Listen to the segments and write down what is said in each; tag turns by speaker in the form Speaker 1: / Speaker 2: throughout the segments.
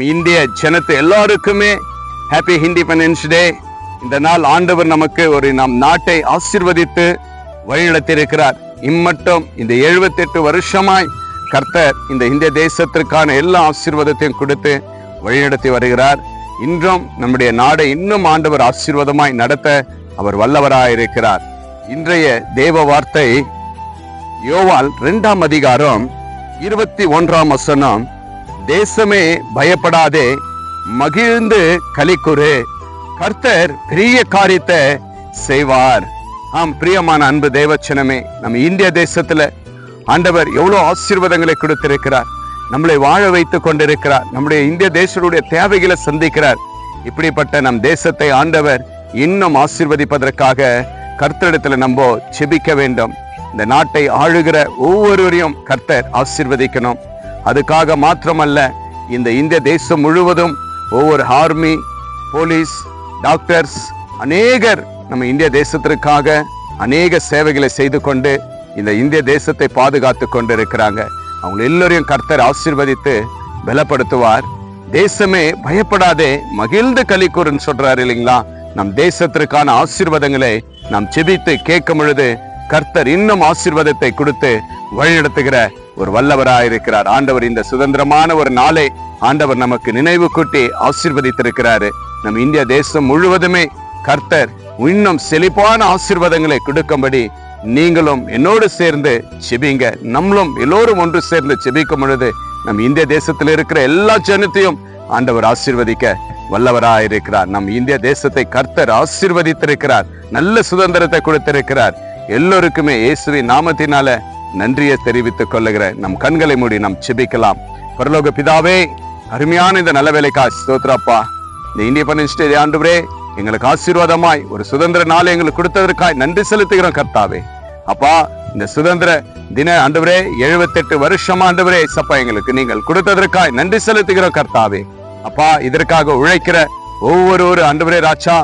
Speaker 1: இந்திய ஜனத்து எல்லாருக்குமே happy independence day இந்த நாள் ஆண்டவர் நமக்கு ஒரு நம் நாட்டை ஆசிர்வதித்து வழிநடத்தியிருக்கிறார். இம்மட்டும் இந்த 78 வருஷமாய் கர்த்தர் இந்த இந்திய தேசத்திற்கான எல்லா ஆசீர்வாதத்தையும் கொடுத்து வழிநடத்தி வருகிறார். இன்றும் நம்முடைய நாடை இன்னும் ஆண்டவர் ஆசீர்வாதமாய் நடத்த அவர் வல்லவராயிருக்கிறார். இன்றைய தேவ வார்த்தை யோவால் இரண்டாம் அதிகாரம் இருபத்தி ஒன்றாம் வசனம். தேசமே பயப்படாதே மகிழ்ந்து கலிக்குறு கர்த்தர் பெரிய காரியத்தை செய்வார். ஆம் பிரியமான அன்பு தேவச்சனமே நம்ம இந்திய தேசத்துல ஆண்டவர் எவ்வளவு ஆசீர்வாதங்களை கொடுத்திருக்கிறார். நம்மளை வாழ வைத்துக் கொண்டிருக்கிறார். நம்முடைய இந்திய தேசத்துடைய தேவைகளை சந்திக்கிறார். இப்படிப்பட்ட நம் தேசத்தை ஆண்டவர் இன்னும் ஆசீர்வதிப்பதற்காக கர்த்தரிடத்துல நம்ம செபிக்க வேண்டும். இந்த நாட்டை ஆளுகிற ஒவ்வொருவரையும் கர்த்தர் ஆசீர்வதிக்கணும். அதுக்காக மாத்திரமல்ல இந்த இந்திய தேசம் முழுவதும் ஒவ்வொரு ஆர்மி போலீஸ் டாக்டர்ஸ் அநேகர் நம்ம இந்திய தேசத்திற்காக அநேக சேவைகளை செய்து கொண்டு இந்த இந்திய தேசத்தை பாதுகாத்து கொண்டு இருக்கிறாங்க அவங்க எல்லோரையும் கர்த்தர் ஆசீர்வதித்து பலப்படுத்துவார். தேசமே பயப்படாதே மகிழ்ந்து கலிக்கூறுன்னு சொல்றாரு இல்லைங்களா? நம் தேசத்திற்கான ஆசீர்வாதங்களை நாம் செபித்து கேட்கும் பொழுது கர்த்தர் இன்னும் ஆசிர்வாதத்தை கொடுத்து வழிநடத்துகிற ஒரு வல்லவராயிருக்கிறார். ஆண்டவர் இந்த சுதந்திரமான ஒரு நாளை ஆண்டவர் நமக்கு நினைவு கூட்டி ஆசிர்வதித்திருக்கிறாரு. நம் இந்திய தேசம் முழுவதுமே கர்த்தர் இன்னும் செழிப்பான ஆசிர்வாதங்களை கொடுக்கும்படி நீங்களும் என்னோடு சேர்ந்து செபிங்க. நம்மளும் எல்லோரும் ஒன்று சேர்ந்து செபிக்கும் பொழுது நம் இந்திய தேசத்தில் இருக்கிற எல்லா ஜனத்தையும் ஆண்டவர் ஆசிர்வதிக்க வல்லவராயிருக்கிறார். நம் இந்திய தேசத்தை கர்த்தர் ஆசீர்வதித்திருக்கிறார். நல்ல சுதந்திரத்தை கொடுத்திருக்கிறார். எல்லோருக்குமே இயேசுவின் நாமத்தினால நன்றியை தெரிவித்துக் கொள்ளுகிற நம் கண்களை மூடி நாம் சிபிக்கலாம் பரலோக பிதாவே அருமையான இந்த நல்ல வேலைக்கா ஸ்தோத்திரப்பா. இந்த இந்திய பண்ணிஸ்டே ஆண்டுவரே எங்களுக்கு ஆசீர்வாதமாய் ஒரு சுதந்திர நாளை எங்களுக்கு கொடுத்ததற்காய் நன்றி செலுத்துகிறோம் கர்த்தாவே. அப்பா இந்த சுதந்திர தின ஆண்டவரே 78 வருஷம் ஆண்டவரே சப்பா எங்களுக்கு நீங்கள் கொடுத்ததற்காய் நன்றி செலுத்துகிறோம் கர்த்தாவே. அப்பா இதற்காக உழைக்கிற ஒவ்வொரு ஆண்டவரே ராச்சா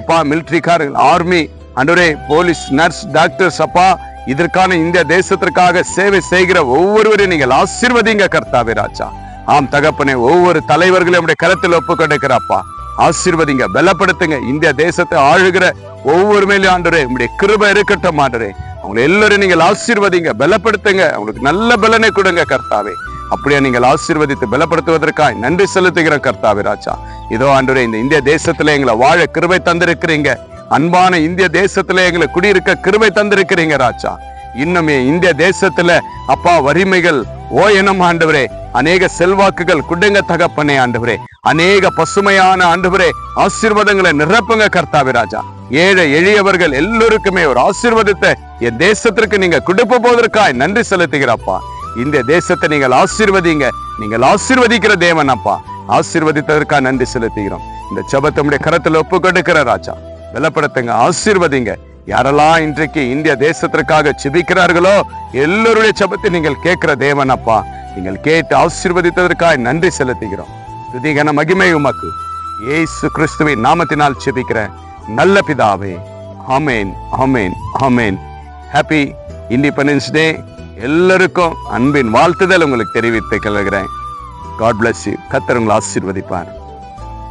Speaker 1: அப்பா மிலிட்ரிக்காரர்கள் ஆர்மி ஆண்டவரே போலீஸ் நர்ஸ் டாக்டர்ஸ் அப்பா இதற்கான இந்திய தேசத்திற்காக சேவை செய்கிற ஒவ்வொருவரையும் நீங்கள் ஆசீர்வதிங்க கர்த்தாவே ராஜா. ஆம் தகப்பனே ஒவ்வொரு தலைவர்களையும் நம்முடைய கரத்தில் ஒப்பு கொடுக்கிறப்பா ஆசீர்வதிங்க பலப்படுத்துங்க. இந்திய தேசத்தை ஆளுகிற ஒவ்வொரு மேலும் ஆண்டரே உங்களுடைய கிருப இருக்கட்டும் ஆண்டரே அவங்களை எல்லாரும் நீங்கள் ஆசீர்வதிங்க பலப்படுத்துங்க. அவங்களுக்கு நல்ல பலனை கொடுங்க கர்த்தாவே. அப்படியே நீங்கள் ஆசீர்வதித்து பலப்படுத்துவதற்காய் நன்றி செலுத்துகிற கர்த்தாவே ராஜா. இதோ ஆண்டரே இந்த இந்திய தேசத்துல எங்களை வாழ கிருபை தந்திருக்கிறீங்க. அன்பான இந்திய தேசத்துல எங்களை குடியிருக்க கிருபை தந்திருக்கிறீங்க ராஜா. இன்னுமே இந்திய தேசத்துல அப்பா வறுமைகள் ஓ எனும் ஆண்டவரே. அநேக செல்வாக்குகள் குடுங்க தகப்பனே ஆண்டவரே. அநேக பசுமையான ஆண்டவரே ஆசீர்வாதங்களை நிரப்புங்க கர்த்தாவே ராஜா. ஏழை எளியவர்கள் எல்லோருக்குமே ஒரு ஆசீர்வாதத்தை என் தேசத்திற்கு நீங்க கொடுப்ப போவதற்காய் நன்றி செலுத்துகிறப்பா. இந்த தேசத்தை நீங்கள் ஆசீர்வதிங்க. நீங்கள் ஆசீர்வதிக்கிற தேவன் அப்பா. ஆசீர்வதித்ததற்காக நன்றி செலுத்துகிறோம். இந்த ஜெபத்தமுடைய கரத்தில் ஒப்பு கொடுக்கிற ராஜா. பலப்படுத்துங்க ஆசீர்வதிங்க. யாரெல்லாம் இன்றைக்கு இந்திய தேசத்திற்காக செபிக்கிறார்களோ எல்லோருடைய ஜெபத்தை நீங்கள் கேட்கிற தேவன் அப்பா நீங்கள் கேட்டு ஆசீர்வதித்ததற்காக நன்றி செலுத்துகிறோம். துதிகன மகிமை உமக்கு. ஏசு கிறிஸ்துவின் நாமத்தினால் செபிக்கிறேன் நல்ல பிதாவே ஆமேன் ஆமேன் ஆமேன். ஹாப்பி இண்டிபெண்டன்ஸ் டே எல்லோருக்கும் அன்பின் வாழ்த்துதல் உங்களுக்கு தெரிவித்து கொள்கிறேன். காட் பிளஸ் யூ கத்தர் உங்களை ஆசீர்வதிப்பார்.